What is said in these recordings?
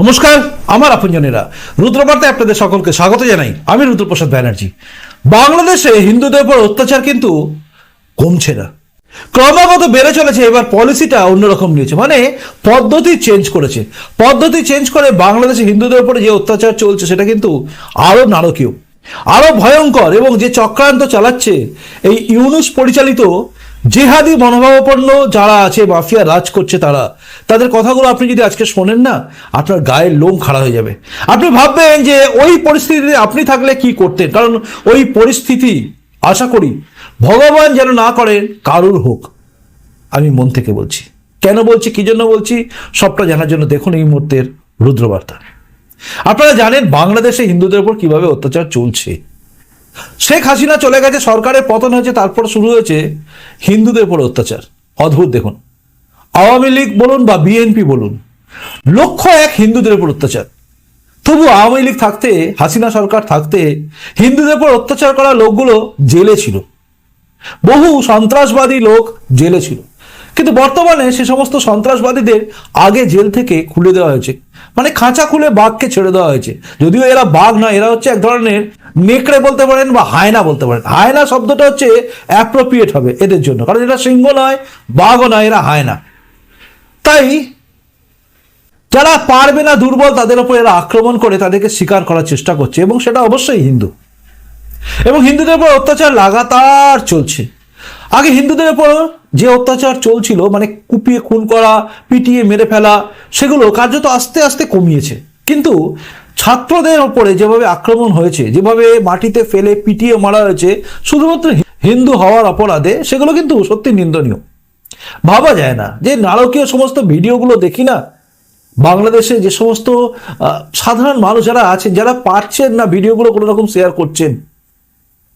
নমস্কার, আমার আপনজনেরা। রুদ্রবার্তায় আপনাদের সকলকে স্বাগত জানাই। আমি রুদ্রপ্রসাদ ব্যানার্জি। বাংলাদেশে হিন্দুদের উপর অত্যাচার কিন্তু কমছে না। ক্রমাগত বেড়ে চলেছে, এবার পলিসিটা অন্যরকম নিয়েছে। মানে পদ্ধতি চেঞ্জ করেছে। পদ্ধতি চেঞ্জ করে বাংলাদেশে হিন্দুদের উপরে যে অত্যাচার চলছে, সেটা কিন্তু আরও নারকীয়, আরও ভয়ঙ্কর এবং যে চক্রান্ত চালাচ্ছে, এই ইউনুস পরিচালিত জেহাদি মনোভাবাপন্ন যারা আছে, মাফিয়া রাজ করছে তারা, তাদের কথাগুলো আপনি যদি আজকে শোনেন না, আপনার গায়ের লোম খাড়া হয়ে যাবে। আপনি ভাববেন যে ওই পরিস্থিতিতে আপনি থাকলে কি করতেন? কারণ ওই পরিস্থিতি, আশা করি, ভগবান যেন না করেন, কারুর হোক। আমি মন থেকে বলছি। কেন বলছি, কি জন্য বলছি? সবটা জানার জন্য দেখুন এই মুহূর্তের রুদ্রবার্তা। আপনারা জানেন বাংলাদেশে হিন্দুদের উপর কীভাবে অত্যাচার চলছে। শেখ হাসিনা চলে গেছে, সরকারের পতন হয়েছে, তারপর শুরু হয়েছে হিন্দুদের উপর অত্যাচার। অদ্ভুত দেখুন। আওয়ামী লীগ বলুন বা বিএনপি বলুন, লক্ষ্য এক হিন্দুদের উপর অত্যাচার। তবু আওয়ামী লীগ থাকতে, হাসিনা সরকার থাকতে, হিন্দুদের উপর অত্যাচার করা লোকগুলো জেলে ছিল। বহু সন্ত্রাসবাদী লোক জেলে ছিল। কিন্তু বর্তমানে সে সমস্ত সন্ত্রাসবাদীদের আগে জেল থেকে খুলে দেওয়া হয়েছে। মানে খাঁচা খুলে বাঘকে ছেড়ে দেওয়া হয়েছে। যদিও এরা বাঘ নয়, এরা হচ্ছে এক ধরনের নেকড়ে বলতে পারেন বা হায়না বলতে পারেন। হায়না শব্দটা হচ্ছে অ্যাপ্রোপ্রিয়েট হবে এদের জন্য। কারণ এরা সিংহ নয় বাঘও নয়, এরা হায়না। তাই যারা পারবে না দুর্বল, তাদের উপর এরা আক্রমণ করে তাদেরকে স্বীকার করার চেষ্টা করছে এবং সেটা অবশ্যই হিন্দু। এবং হিন্দুদের উপর অত্যাচার লাগাতার চলছে। আগে হিন্দুদের উপর যে অত্যাচার চলছিল মানে কুপিয়ে, খুন করা, পিটিয়ে, মেরে ফেলা, সেগুলো কার্যত আস্তে আস্তে কমিয়েছে। কিন্তু ছাত্রদের ওপরে যেভাবে আক্রমণ হয়েছে, যেভাবে মাটিতে ফেলে পিটিয়ে মারা হয়েছে, শুধুমাত্র হিন্দু হওয়ার অপরাধে সেগুলো কিন্তু সত্যি নিন্দনীয়। ভাবা যায় না যে নারকীয় সমস্ত ভিডিওগুলো দেখি না, বাংলাদেশে যে সমস্ত সাধারণ মানুষ যারা আছেন, যারা পারছেন না ভিডিওগুলো কোনো রকম শেয়ার করছেন,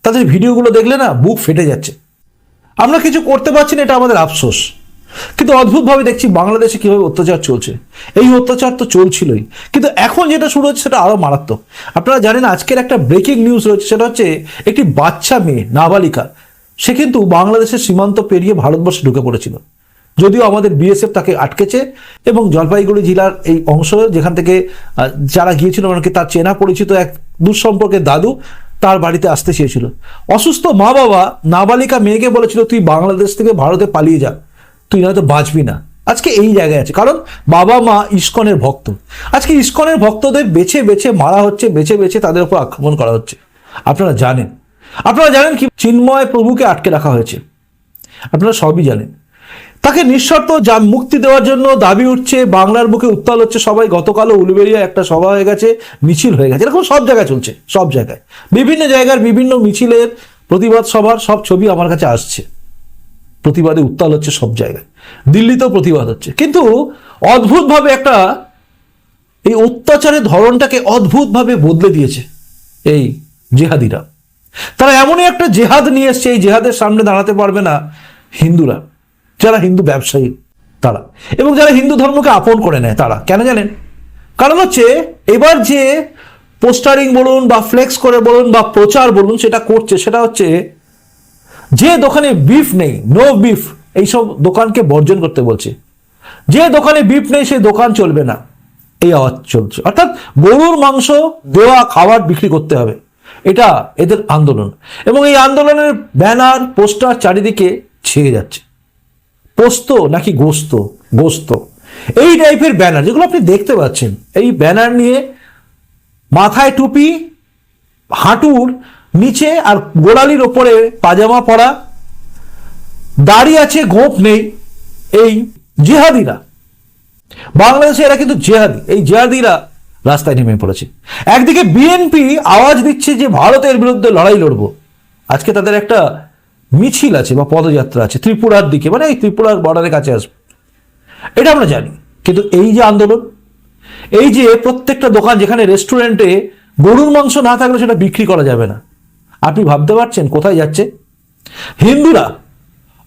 তাদের ভিডিওগুলো দেখলে না বুক ফেটে যাচ্ছে। আমরা কিছু করতে পারছি না, এটা আমাদের আফসোস। কিন্তু অদ্ভুতভাবে দেখছি বাংলাদেশে কীভাবে অত্যাচার চলছে। এই অত্যাচার তো চলছিলই। কিন্তু এখন যেটা শুরু হচ্ছে সেটা আরও মারাত্মক। আপনারা জানেন আজকের একটা ব্রেকিং নিউজ রয়েছে, সেটা হচ্ছে একটি বাচ্চা মেয়ে, নাবালিকা। সে কিন্তু বাংলাদেশের সীমান্ত পেরিয়ে ভারতবর্ষে ঢুকে পড়েছিল। যদিও আমাদের বিএসএফ তাকে আটকেছে এবং জলপাইগুড়ি জেলার এই অংশ, যেখান থেকে যারা গিয়েছিল ওনাকে তার চেনা পরিচিত এক দুঃসম্পর্কের দাদু, তার বাড়িতে আসতে চেয়েছিল। অসুস্থ মা বাবা নাবালিকা মেয়েকে বলেছিল, তুই বাংলাদেশ থেকে ভারতে পালিয়ে যা। তুই নয়তো বাঁচবি না। আজকে এই জায়গায় আছে। কারণ বাবা মা ইস্কনের ভক্ত। আজকে ইস্কনের ভক্তদের বেছে বেছে মারা হচ্ছে, বেছে বেছে তাদের উপর আক্রমণ করা হচ্ছে। আপনারা জানেন। আপনারা জানেন কি চিন্ময় প্রভুকে আটকে রাখা হয়েছে। আপনারা সবই জানেন। তাকে নিঃশর্ত যা মুক্তি দেওয়ার জন্য দাবি উঠছে, বাংলার বুকে উত্তাল হচ্ছে সবাই। গতকালও উলুবেরিয়া একটা সভা হয়ে গেছে, মিছিল হয়ে গেছে। এরকম সব জায়গায় চলছে, সব জায়গায়। বিভিন্ন জায়গার বিভিন্ন মিছিলের প্রতিবাদ সভার সব ছবি আমার কাছে আসছে। প্রতিবাদে উত্তাল হচ্ছে সব জায়গায়। দিল্লিতেও প্রতিবাদ হচ্ছে। কিন্তু অদ্ভুতভাবে একটা এই অত্যাচারের ধরনটাকে অদ্ভুতভাবে বদলে দিয়েছে এই জেহাদিরা। তারা এমনই একটা জেহাদ নিয়ে এসছে, এই জেহাদের সামনে দাঁড়াতে পারবে না হিন্দুরা। যারা হিন্দু ব্যবসায়ী, তারা। এবং যারা হিন্দু ধর্মকে আপন করে নেয়, তারা। কেন জানেন? কারণ হচ্ছে এবার যে পোস্টারিং বলুন বা ফ্লেক্স করে বলুন বা প্রচার বলুন, সেটা করছে, সেটা হচ্ছে যে দোকানে বিফ নেই নো বিফ এইসব দোকানকে বর্জন করতে বলছে। যে দোকানে বিফ নেই সেই দোকান চলবে না। এই আওয়াজ চলছে। অর্থাৎ গরুর মাংস, দেওয়া খাবার বিক্রি করতে হবে। এটা এদের আন্দোলন। এবং এই আন্দোলনের ব্যানার, পোস্টার চারিদিকে ছেয়ে যাচ্ছে। পোস্ত নাকি গোস্ত? গোস্ত। এই টাইপের ব্যানার, যেগুলো আপনি দেখতে পাচ্ছেন, এই ব্যানার নিয়ে মাথায় টুপি, হাঁটুর নিচে আর গোড়ালির ওপরে পাজামা পরা। দাড়ি আছে, গোপ নেই, এই জেহাদিরা। বাংলাদেশে এরা কিন্তু জেহাদি। এই জেহাদিরা রাস্তায় নেমে পড়েছে। একদিকে বিএনপি আওয়াজ দিচ্ছে যে ভারতের বিরুদ্ধে লড়াই লড়বো। আজকে তাদের একটা মিছিল আছে বা পদযাত্রা আছে, ত্রিপুরার দিকে মানে এই ত্রিপুরার বর্ডারের কাছে আসবে। এটা আমরা জানি, কিন্তু এই যে আন্দোলন, এই যে প্রত্যেকটা দোকান যেখানে রেস্টুরেন্টে গরুর মাংস না থাকলে সেটা বিক্রি করা যাবে না। আপনি ভাবতে পারছেন কোথায় যাচ্ছে? হিন্দুরা,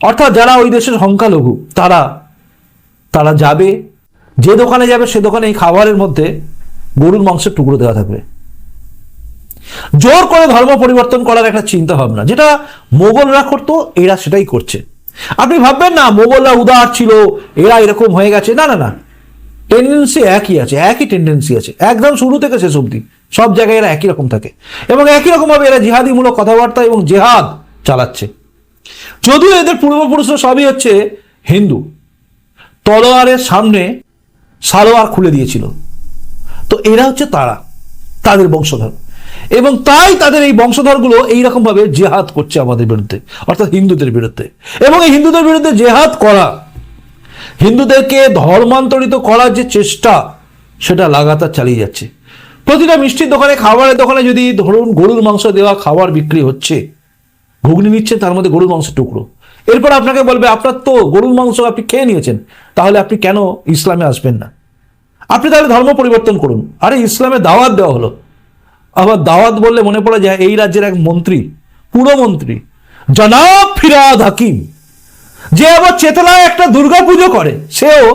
অর্থাৎ যারা ওই দেশের সংখ্যালঘু, তারা তারা যাবে, যে দোকানে যাবে সে দোকানে এই খাবারের মধ্যে গরুর মাংসের টুকরো দেওয়া থাকবে। জোর করে ধর্ম পরিবর্তন করার একটা চিন্তা ভাবনা, যেটা মোগলরা করতো, এরা সেটাই করছে। আপনি ভাববেন না, মোগলরা উদার ছিল, এরা এরকম হয়ে গেছে, না না না। টেন্ডেন্সি একই আছে, একই টেন্ডেন্সি আছে। একদম শুরু থেকে শেষ অবধি। সব জায়গায় এরা একই রকম থাকে। এবং একই রকমভাবে এরা জিহাদিমূলক কথাবার্তা এবং জেহাদ চালাচ্ছে। যদিও এদের পূর্বপুরুষরা সবই হচ্ছে হিন্দু। তলোয়ারের সামনে সালোয়ার খুলে দিয়েছিল। তো এরা হচ্ছে তারা, তাদের বংশধর। এবং তাই তাদের এই বংশধরগুলো এইরকমভাবে জেহাদ করছে আমাদের বিরুদ্ধে, অর্থাৎ হিন্দুদের বিরুদ্ধে। এবং এই হিন্দুদের বিরুদ্ধে জেহাদ করা, হিন্দুদেরকে ধর্মান্তরিত করার যে চেষ্টা, সেটা লাগাতার চালিয়ে যাচ্ছে। প্রতিটা মিষ্টির দোকানে, খাবারের দোকানে যদি ধরুন গরুর মাংস দেওয়া খাবার বিক্রি হচ্ছে, ঘুগনি নিচ্ছেন তার মধ্যে গরুর মাংসের টুকরো। এরপর আপনাকে বলবে, আপনার তো গরুর মাংস আপনি খেয়ে নিয়েছেন, তাহলে আপনি কেন ইসলামে আসবেন না? আপনি তাহলে ধর্ম পরিবর্তন করুন। আরে, ইসলামে দাওয়াত দেওয়া হলো। আবার দাওয়াত বললে মনে পড়ে যায়, এই রাজ্যের এক মন্ত্রী পুরো মন্ত্রী জনাব ফিরাদ হাকিম, যে আবার চেতলায় একটা দুর্গা পুজো করে, সেও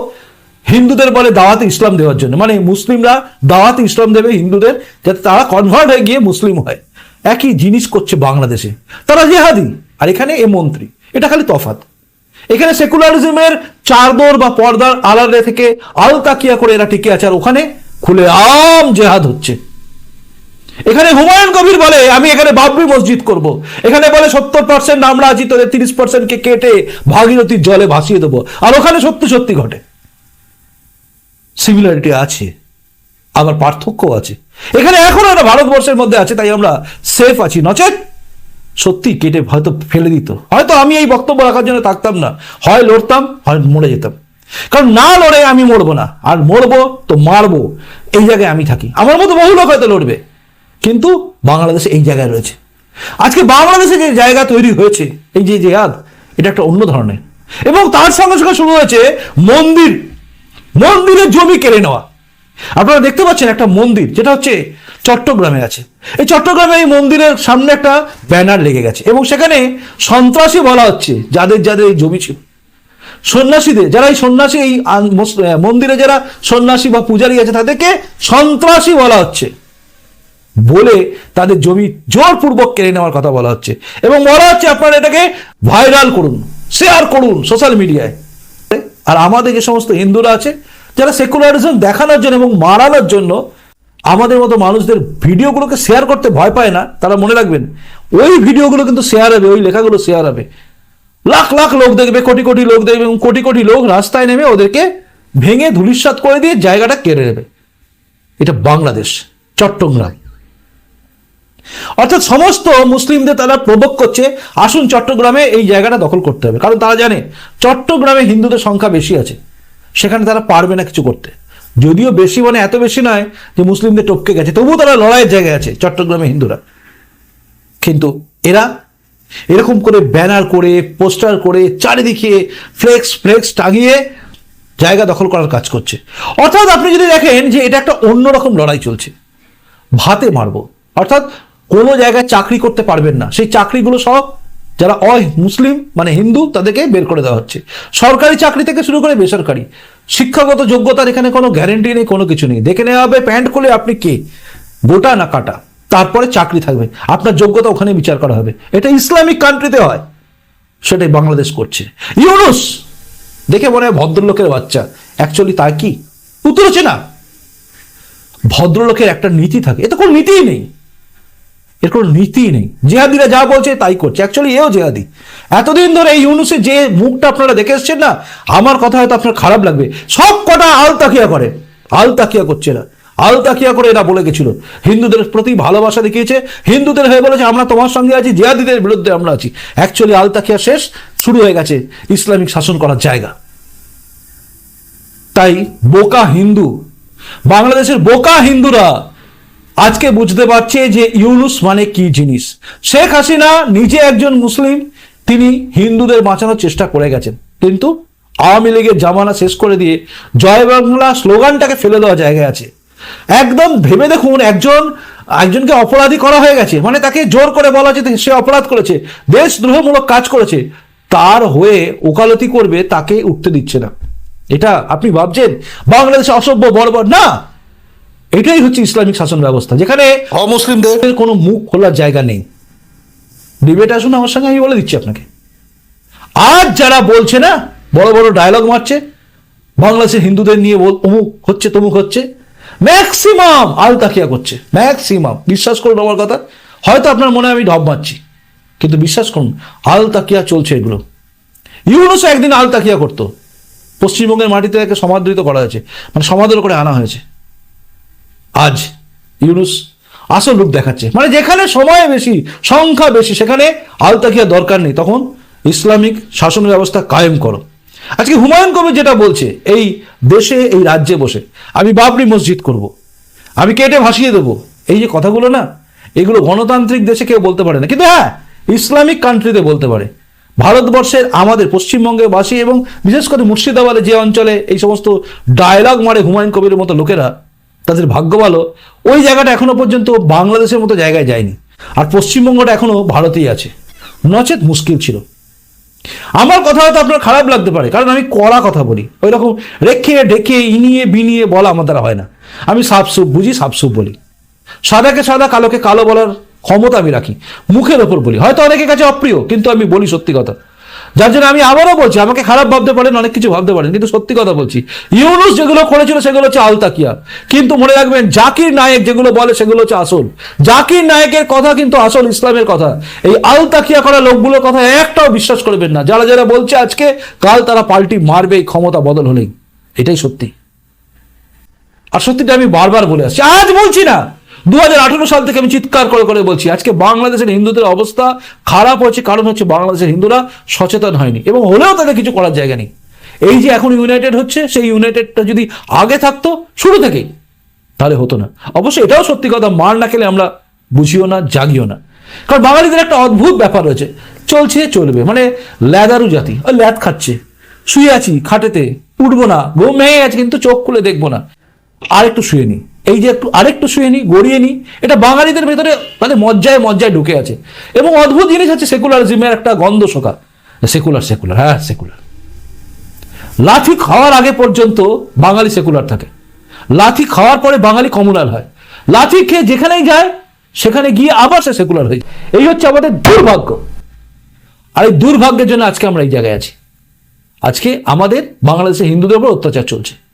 হিন্দুদের বলে দাওয়াতে ইসলাম দেওয়ার জন্য। মানে মুসলিমরা দাওয়াতে ইসলাম দেবে হিন্দুদের, যাতে তারা কনভার্ট হয়ে গিয়ে মুসলিম হয়। একই জিনিস করছে বাংলাদেশে। তারা জেহাদি, আর এখানে এ মন্ত্রী। এটা খালি তফাৎ। এখানে সেকুলারিজমের চারদোর বা পর্দার আলাদা থেকে আল তাকিয়া করে এরা টিকে আছে, আর ওখানে খুলে আম জেহাদ হচ্ছে। এখানে হুমায়ুন কবির বলে, আমি এখানে বাবরি মসজিদ করব। এখানে বলে, সত্তর পার্সেন্ট আমরা আছি তোদের তিরিশ পার্সেন্টকে কেটে ভাগীরথীর জলে ভাসিয়ে দেবো। আর ওখানে সত্যি সত্যি ঘটে। সিমিলারিটি আছে, আবার পার্থক্য আছে। এখানে এখনও একটা ভারতবর্ষের মধ্যে আছে, তাই আমরা সেফ আছি। নচেত সত্যি কেটে হয়তো ফেলে দিত। হয়তো আমি এই বক্তব্য রাখার জন্য থাকতাম না। হয় লড়তাম, হয় মরে যেতাম। কারণ না লড়ে আমি মরবো না। আর মরবো তো মারবো। এই জায়গায় আমি থাকি। আমার মতো বহু লোক হয়তো লড়বে। কিন্তু বাংলাদেশে এই জায়গায় রয়েছে। আজকে বাংলাদেশে যে জায়গা তৈরি হয়েছে, এই যে জেহাদ এটা একটা অন্য ধরনের। এবং তার সঙ্গে সঙ্গে শুরু হয়েছে মন্দির। মন্দিরের জমি কেড়ে নেওয়া। আপনারা দেখতে পাচ্ছেন একটা মন্দির, যেটা হচ্ছে চট্টগ্রামে আছে। এই চট্টগ্রামে এই মন্দিরের সামনে একটা ব্যানার লেগে গেছে এবং সেখানে সন্ত্রাসী বলা হচ্ছে, যাদের যাদের এই জমি ছিল। সন্ন্যাসীদের, যারা এই সন্ন্যাসী, এই মন্দিরে যারা সন্ন্যাসী বা পূজারী আছে, তাদেরকে সন্ত্রাসী বলা হচ্ছে বলে তাদের জমি জোরপূর্বক কেড়ে নেওয়ার কথা বলা হচ্ছে। এবং বলা হচ্ছে আপনারা এটাকে ভাইরাল করুন, শেয়ার করুন সোশ্যাল মিডিয়ায়। আর আমাদের যে সমস্ত হিন্দুরা আছে, যারা সেকুলারিজম দেখানোর জন্য এবং মারানোর জন্য আমাদের মতো মানুষদের ভিডিওগুলোকে শেয়ার করতে ভয় পায় না, তারা মনে রাখবেন, ওই ভিডিওগুলো কিন্তু শেয়ার হবে, ওই লেখাগুলো শেয়ার হবে। লাখ লাখ লোক দেখবে, কোটি কোটি লোক দেখবে এবং কোটি কোটি লোক রাস্তায় নেমে ওদেরকে ভেঙে ধুলিস্বাত করে দিয়ে জায়গাটা কেড়ে নেবে। এটা বাংলাদেশ, চট্টগ্রাম। অর্থাৎ সমস্ত মুসলিমদের তারা প্রবোক করছে। আসুন চট্টগ্রামে এই জায়গাটা দখল করতে হবে। কারণ তারা জানে, চট্টগ্রামে হিন্দুদের সংখ্যা বেশি আছে। সেখানে তারা পারবে না কিছু করতে। যদিও বেশি মানে এত বেশি নয় যে মুসলিমদের টপকে গেছে। তবুও তারা লড়াইয়ের জায়গায় আছে, চট্টগ্রামে হিন্দুরা। কিন্তু এরা এরকম করে ব্যানার করে, পোস্টার করে, চারিদিকে ফ্লেক্স ফ্লেক্স টাঙিয়ে জায়গা দখল করার কাজ করছে। অর্থাৎ আপনি যদি দেখেন যে এটা একটা অন্যরকম লড়াই চলছে। ভাতে মারবো। অর্থাৎ কোনো জায়গায় চাকরি করতে পারবেন না। সেই চাকরিগুলো সব যারা অ মুসলিম মানে হিন্দু, তাদেরকে বের করে দেওয়া হচ্ছে। সরকারি চাকরি থেকে শুরু করে বেসরকারি। শিক্ষাগত যোগ্যতার এখানে কোনো গ্যারেন্টি নেই, কোনো কিছু নেই। দেখে নেওয়া হবে, প্যান্ট খুলে আপনি কে? গোটা না কাটা। তারপরে চাকরি থাকবে। আপনার যোগ্যতা ওখানে বিচার করা হবে। এটা ইসলামিক কান্ট্রিতে হয়। সেটাই বাংলাদেশ করছে। ইউনুস! দেখে মনে হয় ভদ্রলোকের বাচ্চা। অ্যাকচুয়ালি তা কি? উত্তর হচ্ছে না ভদ্রলোকের একটা নীতি থাকে। এতে কোনো নীতিই নেই। এর কোনো নীতি নেই। জেহাদিরা যা বলছে তাই করছে। অ্যাকচুয়ালি এও জেহাদি। এতদিন ধরে এই ইউনুসের যে মুখটা আপনারা দেখে এসছেন না, আমার কথা হয়তো আপনার খারাপ লাগবে। সব কটা আল তাকিয়া করে। আল তাকিয়া করছে না আল তাকিয়া করে এরা বলে গেছিল। হিন্দুদের প্রতি ভালোবাসা দেখিয়েছে। হিন্দুদের হয়ে বলেছে, আমরা তোমার সঙ্গে আছি, জিহাদিদের বিরুদ্ধে আমরা আছি। অ্যাকচুয়ালি আল তাকিয়া শেষ, শুরু হয়ে গেছে ইসলামিক শাসন করার জায়গা। তাই বোকা হিন্দু, বাংলাদেশের বোকা হিন্দুরা আজকে বুঝতে পারছে যে ইউনুস মানে কি জিনিস। শেখ হাসিনা নিজে একজন মুসলিম, তিনি হিন্দুদের বাঁচানোর চেষ্টা করে গেছেন। কিন্তু আওয়ামী লীগের জামানা শেষ করে দিয়ে জয় বাংলা স্লোগানটাকে ফেলে দেওয়া জায়গায় আছে। একদম ভেবে দেখুন, একজন, একজনকে অপরাধী করা হয়ে গেছে। মানে তাকে জোর করে বলা হচ্ছে সে অপরাধ করেছে, দেশদ্রোহমূলক কাজ করেছে। তার হয়ে ওকালতি করবে, তাকে উঠতে দিচ্ছে না। এটা আপনি ভাবছেন? বাংলাদেশে অসভ্য বড় না! এটাই হচ্ছে ইসলামিক শাসন ব্যবস্থা যেখানে অমুসলিমদের কোনো মুখ খোলার জায়গা নেই। ডিবেট আসুন আমার সঙ্গে আমি বলে দিচ্ছি আপনাকে। আজ যারা বলছে না বড় বড় ডায়লগ মারছে বাংলাদেশের হিন্দুদের নিয়ে বল অমুক হচ্ছে তমুক হচ্ছে ম্যাক্সিমাম আল তাকিয়া করছে ম্যাক্সিমাম বিশ্বাস করুন আমার কথা হয়তো আপনার মনে আমি ঢপ মারছি কিন্তু বিশ্বাস করুন আল তাকিয়া চলছে এগুলো। ইউনুসও একদিন আল তাকিয়া করতো। পশ্চিমবঙ্গের মাটিতে তাকে সমাদৃত করা হয়েছে মানে সমাদর করে আনা হয়েছে। আজ ইউনুস আসল রূপ দেখাচ্ছে। মানে যেখানে সময় বেশি, সংখ্যা বেশি, সেখানে আলতাকিয়া দরকার নেই। তখন ইসলামিক শাসন ব্যবস্থা কায়েম করো। আজকে হুমায়ুন কবির যেটা বলছে, এই দেশে, এই রাজ্যে বসে, আমি বাবরি মসজিদ করব। আমি কেটে ভাসিয়ে দেবো। এই যে কথাগুলো না, এগুলো গণতান্ত্রিক দেশে কেউ বলতে পারে না। কিন্তু হ্যাঁ ইসলামিক কান্ট্রিতে বলতে পারে। ভারতবর্ষের আমাদের পশ্চিমবঙ্গে বাসী এবং বিশেষ করে মুর্শিদাবাদে যে অঞ্চলে এই সমস্ত ডায়লগ মারে হুমায়ুন কবিরের মতো লোকেরা তাদের ভাগ্য ভালো, ওই জায়গাটা এখনও পর্যন্ত বাংলাদেশের মতো জায়গায় যায়নি। আর পশ্চিমবঙ্গটা এখনও ভারতেই আছে। নচেত মুশকিল ছিল। আমার কথা হয়তো আপনার খারাপ লাগতে পারে, কারণ আমি কড়া কথা বলি। ওই রকম রেখে, ঢেকে, ইনিয়ে, বিনিয়ে বলা আমার দ্বারা হয় না। আমি সাপসুপ বুঝি সাপসুপ বলি। সাদাকে সাদা, কালোকে কালো বলার ক্ষমতা আমি রাখি। মুখের ওপর বলি। হয়তো অনেকের কাছে অপ্রিয়, কিন্তু আমি বলি সত্যি কথা। যার জন্য আমি আবারও বলছি, আমাকে খারাপ ভাবতে পারেন, অনেক কিছু ভাবতে পারেন, কিন্তু সত্যি কথা বলছি, ইউনুস যেগুলো করেছিল সেগুলো হচ্ছে আলতাকিয়া। কিন্তু মনে রাখবেন, জাকির নায়েক যেগুলো বলে সেগুলো হচ্ছে আসল। জাকির নায়েকের কথা কিন্তু আসল ইসলামের কথা। এই আলতাকিয়া করা লোকগুলোর কথা একটাও বিশ্বাস করবেন না। যারা যারা বলছে আজকে, কাল তারা পাল্টি মারবে এই ক্ষমতা বদল হলেই। এটাই সত্যি। আর সত্যিটা আমি বারবার বলে আসছি। আজ বলছি না। দু হাজার আঠেরো সাল থেকে আমি চিৎকার করে করে বলছি, আজকে বাংলাদেশের হিন্দুদের অবস্থা খারাপ হচ্ছে কারণ হচ্ছে বাংলাদেশের হিন্দুরা সচেতন হয়নি এবং হলেও তাদের কিছু করার জায়গা নেই। এই যে এখন ইউনাইটেড হচ্ছে, সেই ইউনাইটেডটা যদি আগে থাকতো, শুরু থেকেই, তাহলে হতো না। অবশ্যই এটাও সত্যি কথা, মার না খেলে আমরা বুঝিও না, জাগিও না। কারণ বাঙালিদের একটা অদ্ভুত ব্যাপার রয়েছে, চলছে, চলবে মানে ল্যাদারু জাতি, ওই ল্যাদ খাচ্ছে, শুয়ে আছি, খাটেতে, উঠবো না, ঘুম ভেঙে গেছে, কিন্তু চোখ খুলে দেখব না। আর একটু শুয়ে নি এই যে একটু আরেকটু শুয়ে নি, গড়িয়ে নি, এটা বাঙালিদের ভেতরে মানে মজ্জায় মজ্জায় ঢুকে আছে। এবং অদ্ভুত জিনিস হচ্ছে সেকুলারিজমের একটা গন্ধ শোকা সেকুলার সেকুলার হ্যাঁ সেকুলার। লাথি খাওয়ার আগে পর্যন্ত বাঙালি সেকুলার থাকে। লাথি খাওয়ার পরে বাঙালি কমুনাল হয়। লাথি খেয়ে যেখানেই যায়, সেখানে গিয়ে আবার সে সেকুলার হয়ে। এই হচ্ছে আমাদের দুর্ভাগ্য। আর এই দুর্ভাগ্যের জন্য আজকে আমরা এই জায়গায় আছি। আজকে আমাদের বাংলাদেশে হিন্দুদের উপর অত্যাচার চলছে।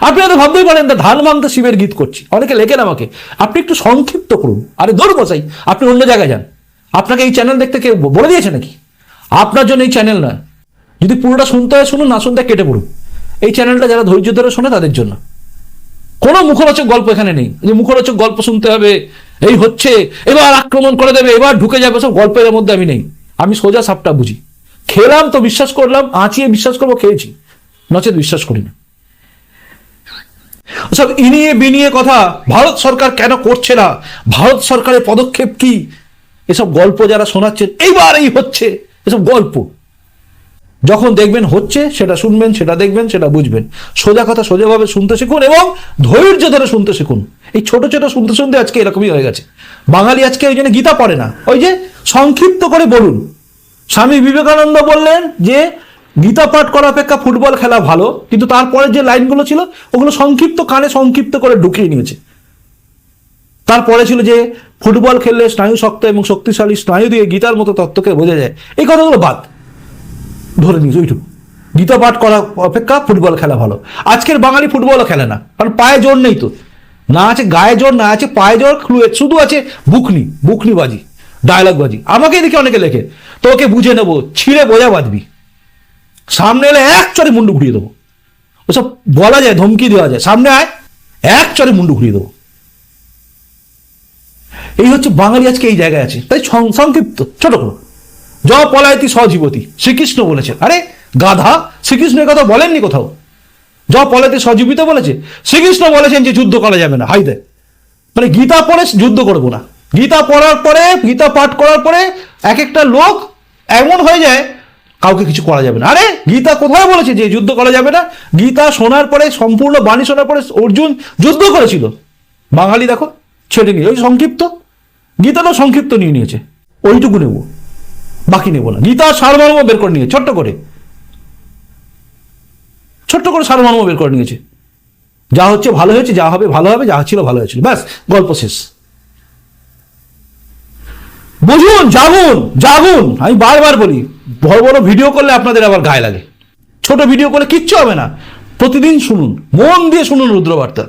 আপনি হয়তো ভাবতেই পারেন ধান ভাঙতে শিবের গীত করছি। অনেকে লেখেন আমাকে, আপনি একটু সংক্ষিপ্ত করুন। আরে দৌড় বসাই আপনি অন্য জায়গায় যান। আপনাকে এই চ্যানেল দেখতে কেউ বলে দিয়েছে নাকি? আপনার জন্য এই চ্যানেল নয়। যদি পুরোটা শুনতে হয়, শুনুন, না শুনতে কেটে পড়ুন। এই চ্যানেলটা যারা ধৈর্য ধরে শোনে, তাদের জন্য। কোনো মুখরোচক গল্প এখানে নেই। যে মুখরোচক গল্প শুনতে হবে, এই হচ্ছে, এবার আক্রমণ করে দেবে, এবার ঢুকে যাবে, সব গল্পের মধ্যে আমি নেই। আমি সোজা সাপটা বুঝি। খেলাম তো, বিশ্বাস করলাম, আঁচিয়ে বিশ্বাস করব, খেয়েছি। নচেত বিশ্বাস করি না। সব ইনিয়ে বিনিয়ে কথা, ভারত সরকার কেন করছে না? ভারত সরকারের পদক্ষেপ কি? এসব গল্প যারা শোনাচ্ছেন, এইবার এই হচ্ছে, এসব গল্প। যখন দেখবেন হচ্ছে, সেটা শুনবেন, সেটা দেখবেন, সেটা বুঝবেন। সোজা কথা সোজাভাবে শুনতে শিখুন এবং ধৈর্য ধরে শুনতে শিখুন। এই ছোট ছোট শুনতে শুনতে আজকে এরকমই হয়ে গেছে। বাঙালি আজকে ওই জন্য গীতা পড়ে না। ওই যে সংক্ষিপ্ত করে বলুন। স্বামী বিবেকানন্দ বললেন যে গীতা পাঠ করা অপেক্ষা ফুটবল খেলা ভালো, কিন্তু তারপরে যে লাইনগুলো ছিল, ওগুলো সংক্ষিপ্ত কানে সংক্ষিপ্ত করে ঢুকিয়ে নিয়েছে। তারপরে ছিল যে, ফুটবল খেললে স্নায়ু শক্ত এবং শক্তিশালী স্নায়ু দিয়ে গীতার মতো তত্ত্বকে বোঝা যায়। এই কথাগুলো বাদ। ধরে নিয়েছে ওইটুকু গীতা পাঠ করা অপেক্ষা ফুটবল খেলা ভালো। আজকের বাঙালি ফুটবলও খেলে না, কারণ পায়ে জোর নেই তো। না আছে গায়ে জোর, না আছে পায়ে জোর শুধু আছে বুকনি বুকনি বাজি ডায়লগ বাজি। আমাকে দেখে অনেকে লেখে, তোকে বুঝে নেব, ছিঁড়ে বোঝা বাঁধবি। সামনে এলে এক চরে মুন্ডু ঘুরিয়ে দেবো। ওসব বলা যায়, ধমকি দেওয়া যায়। সামনে আয়, এক চরে মুন্ডু ঘুরিয়ে দেবো। এই হচ্ছে বাঙালি আজকে এই জায়গায় আছে। তাই সংক্ষিপ্ত, ছোট করো। জ পলায়তি সজীবতী, শ্রীকৃষ্ণ বলেছেন। আরে, গাধা শ্রীকৃষ্ণ এ কথা বলেননি কোথাও? জ পলায়তি সজীবিত বলেছে? শ্রীকৃষ্ণ বলেছেন যে যুদ্ধ করা যাবে না। হাইদে মানে গীতা পড়ে যুদ্ধ করব না। গীতা পড়ার পরে, গীতা পাঠ করার পরে, এক একটা লোক এমন হয়ে যায় কাউকে কিছু করা যাবে না। আরে, গীতা কোথায় বলেছে যে যুদ্ধ করা যাবে না? গীতা শোনার পরে, সম্পূর্ণ বাণী শোনার পরে অর্জুন যুদ্ধ করেছিল। বাঙালি দেখো, ছেড়ে নিয়ে, ওই সংক্ষিপ্ত। গীতাটা সংক্ষিপ্ত নিয়ে নিয়েছে। ওইটুকু নেব, বাকি নেব না। গীতা সারমর্ম বের করে নিয়ে ছোট্ট করে। ছোট্ট করে সারমর্ম বের করে নিয়েছে। যা হচ্ছে ভালো হয়েছে, যা হবে ভালো হবে, যা ছিল ভালো হয়েছিল। ব্যাস, গল্প শেষ। বুঝুন জাগুন জাগুন। আমি বারবার বলি, বড় বড় ভিডিও করলে আপনাদের আবার গায়ে লাগে। ছোট ভিডিও করলে কিচ্ছু হবে না। প্রতিদিন শুনুন, মন দিয়ে শুনুন রুদ্রবার্তা।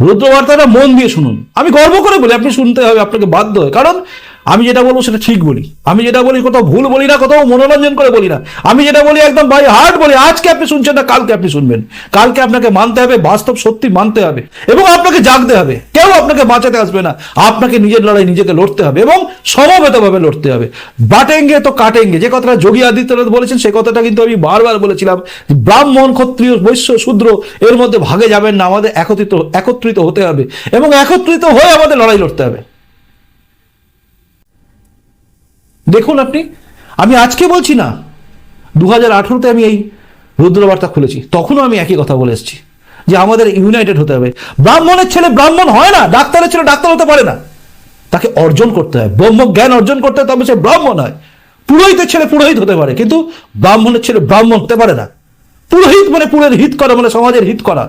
রুদ্রবার্তাটা মন দিয়ে শুনুন। আমি গর্ব করে বলি, আপনি শুনতে হবে, আপনাকে বাধ্য হয়। কারণ আমি যেটা বলব সেটা ঠিক বলি। আমি যেটা বলি কোথাও ভুল বলি না, কোথাও মনোরঞ্জন করে বলি না। আমি যেটা বলি একদম ভাই হার্ট বলি, আজকে আপনি শুনছেন না, কালকে আপনি শুনবেন। কালকে আপনাকে মানতে হবে, বাস্তব সত্যি মানতে হবে এবং আপনাকে জাগতে হবে। কেউ আপনাকে বাঁচাতে আসবে না। আপনাকে নিজের লড়াই নিজেকে লড়তে হবে এবং সমবেতভাবে লড়তে হবে। বাটেঙ্গে তো কাটেঙ্গে। যে কথাটা যোগী আদিত্যনাথ বলেছেন সেই কথাটা কিন্তু আমি বারবার বলেছিলাম। ব্রাহ্মণ, ক্ষত্রিয়, বৈশ্য, শূদ্র, এর মধ্যে ভাগে যাবেন না। আমাদের একত্রিত একত্রিত হতে হবে এবং একত্রিত হয়ে আমাদের লড়াই লড়তে হবে। দেখুন আপনি, আমি আজকে বলছি না দু হাজার আঠেরোতে আমি এই রুদ্রবার্তা খুলেছি, তখনও আমি একই কথা বলে এসেছি, যে আমাদের ইউনাইটেড হতে হবে। ব্রাহ্মণের ছেলে ব্রাহ্মণ হয় না, ডাক্তারের ছেলে ডাক্তার হতে পারে না। তাকে অর্জন করতে হয় ব্রহ্ম জ্ঞান অর্জন করতে হয়, তবে সে ব্রাহ্মণ হয়। পুরোহিতের ছেলে পুরোহিত হতে পারে, কিন্তু ব্রাহ্মণের ছেলে ব্রাহ্মণ হতে পারে না। পুরোহিত মানে পুরের হিত করা মানে সমাজের হিত করা।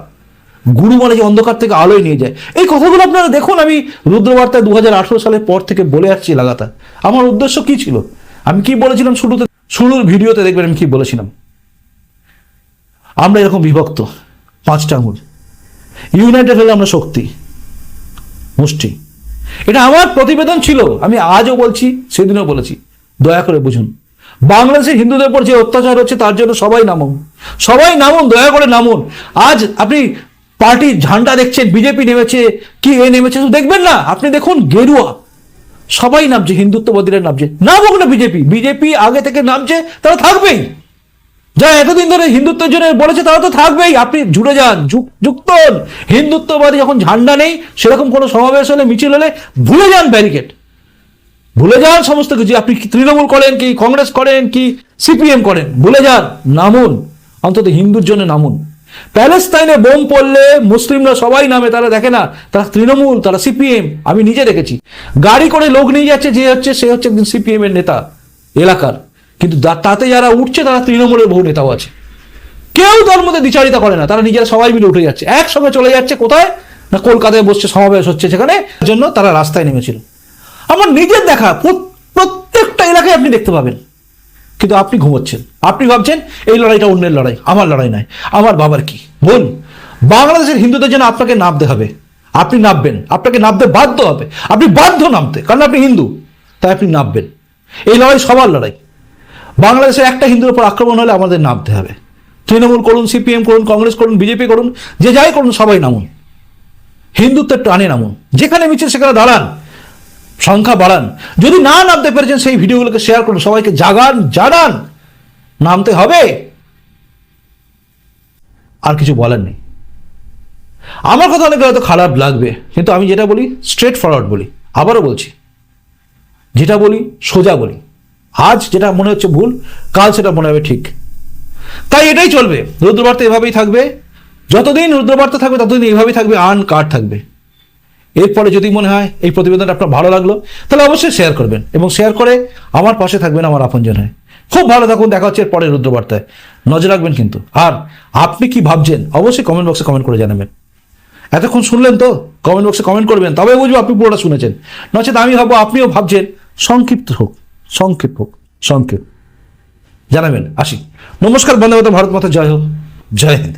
গুরু মানে যে অন্ধকার থেকে আলোয় নিয়ে যায়। এই কথাগুলো আপনারা দেখুন, আমি রুদ্রবার্তায় দু হাজার আঠেরো সালের পর থেকে বলে আসছি লাগাতার। আমার উদ্দেশ্য কি ছিল? আমি কি বলেছিলাম শুরুতে? শুরুর ভিডিওতে দেখবেন আমি কি বলেছিলাম? আমরা এরকম বিভক্ত, পাঁচটা আঙুল ইউনাইটেড হলে আমরা শক্তি, মুষ্টি। এটা আমার প্রতিবেদন ছিল, আমি আজও বলছি, সেদিনও বলেছি। দয়া করে বুঝুন। বাংলাদেশের হিন্দুদের উপর যে অত্যাচার হচ্ছে, তার জন্য সবাই নামুন। সবাই নামুন, দয়া করে নামুন। আজ আপনি পার্টির ঝান্ডা দেখছেন, বিজেপি নেমেছে, কি এ নেমেছে দেখবেন না। আপনি দেখুন গেরুয়া। সবাই নামছে, হিন্দুত্ববাদীরা নামছে। নামুক না বিজেপি। বিজেপি আগে থেকে নামছে, তারা থাকবেই। যারা এতদিন ধরে হিন্দুত্বের জন্য বলেছে, তারা তো থাকবেই। আপনি জুড়ে যান যুক- যুক্ত হন। হিন্দুত্ববাদী যখন ঝান্ডা নেই, সেরকম কোনো সমাবেশ হলে, মিছিল হলে, ভুলে যান ব্যারিকেড। ভুলে যান সমস্ত কিছু। আপনি কি তৃণমূল করেন, কি কংগ্রেস করেন, কি সিপিএম করেন, ভুলে যান। নামুন। অন্তত হিন্দুর জন্য নামুন। প্যালেস্তাইনে বোম পড়লে মুসলিমরা সবাই নামে, তারা দেখে না, তারা তৃণমূল, তারা সিপিএম, আমি নিজে দেখেছি। গাড়ি করে লোক নিয়ে যাচ্ছে, যে হচ্ছে, সে হচ্ছে একজন সিপিএম এর নেতা এলাকার। কিন্তু তাতে যারা উঠছে, তারা তৃণমূলের বহু নেতাও আছে। কেউ তার মধ্যে দ্বিচারিতা করে না, তারা নিজেরা সবাই মিলে উঠে যাচ্ছে। একসঙ্গে চলে যাচ্ছে কোথায়? না কলকাতায় বসছে, সমাবেশ হচ্ছে সেখানে জন্য তারা রাস্তায় নেমেছিল। আমার নিজের দেখা প্রত্যেকটা এলাকায় আপনি দেখতে পাবেন। কিন্তু আপনি ঘুমোচ্ছেন। আপনি ভাবছেন, এই লড়াইটা অন্যের লড়াই, আমার লড়াই নয়। আমার বাবার কি? বল বাংলাদেশের হিন্দুদের জন্য আপনাকে নামতে হবে। আপনি নামবেন। আপনাকে নামতে বাধ্য হবে। আপনি বাধ্য নামতে, কারণ আপনি হিন্দু, তাই আপনি নামবেন। এই লড়াই সবার লড়াই। বাংলাদেশের একটা হিন্দুর উপর আক্রমণ হলে আমাদের নামতে হবে। তৃণমূল করুন, সিপিএম করুন, কংগ্রেস করুন, বিজেপি করুন, যে যাই করুন, সবাই নামুন। হিন্দুত্বের টানে নামুন। যেখানে মিছিল, সেখানে দাঁড়ান। সংখ্যা বাড়ান। যদি না নামতে পেরেছেন সেই ভিডিওগুলোকে শেয়ার করুন, সবাইকে জাগান, জানান। নামতে হবে। আর কিছু বলার নেই। আমার কথা অনেকে হয়তো খারাপ লাগবে, কিন্তু আমি যেটা বলি স্ট্রেট ফরওয়ার্ড বলি। আবারও বলছি, যেটা বলি, সোজা বলি। আজ যেটা মনে হচ্ছে ভুল, কাল সেটা মনে হবে ঠিক। তাই এটাই চলবে। রুদ্রবার্তা এভাবেই থাকবে। যতদিন রুদ্রবার্তা থাকবে, ততদিন এইভাবেই থাকবে আন কার্ড থাকবে? এরপরে যদি মনে হয় এই প্রতিবেদনটা আপনার ভালো লাগল, তাহলে অবশ্যই শেয়ার করবেন এবং শেয়ার করে আমার পাশে থাকবেন আমার আপনজন হয়। খুব ভালো থাকুন, দেখা হচ্ছে এর পরে রুদ্রবার্তায়। নজর রাখবেন কিন্তু। আর আপনি কি ভাবছেন, অবশ্যই কমেন্ট বক্সে কমেন্ট করে জানাবেন। এতক্ষণ শুনলেন তো? কমেন্ট বক্সে কমেন্ট করবেন তবে বুঝব আপনি পুরোটা শুনেছেন। নচেত আমি ভাববো আপনিও ভাবছেন, সংক্ষিপ্ত হোক সংক্ষিপ্ত হোক সংক্ষেপ জানাবেন, আসি। নমস্কার বন্ধু ভারত মাতা জয় হোক। জয় হিন্দ।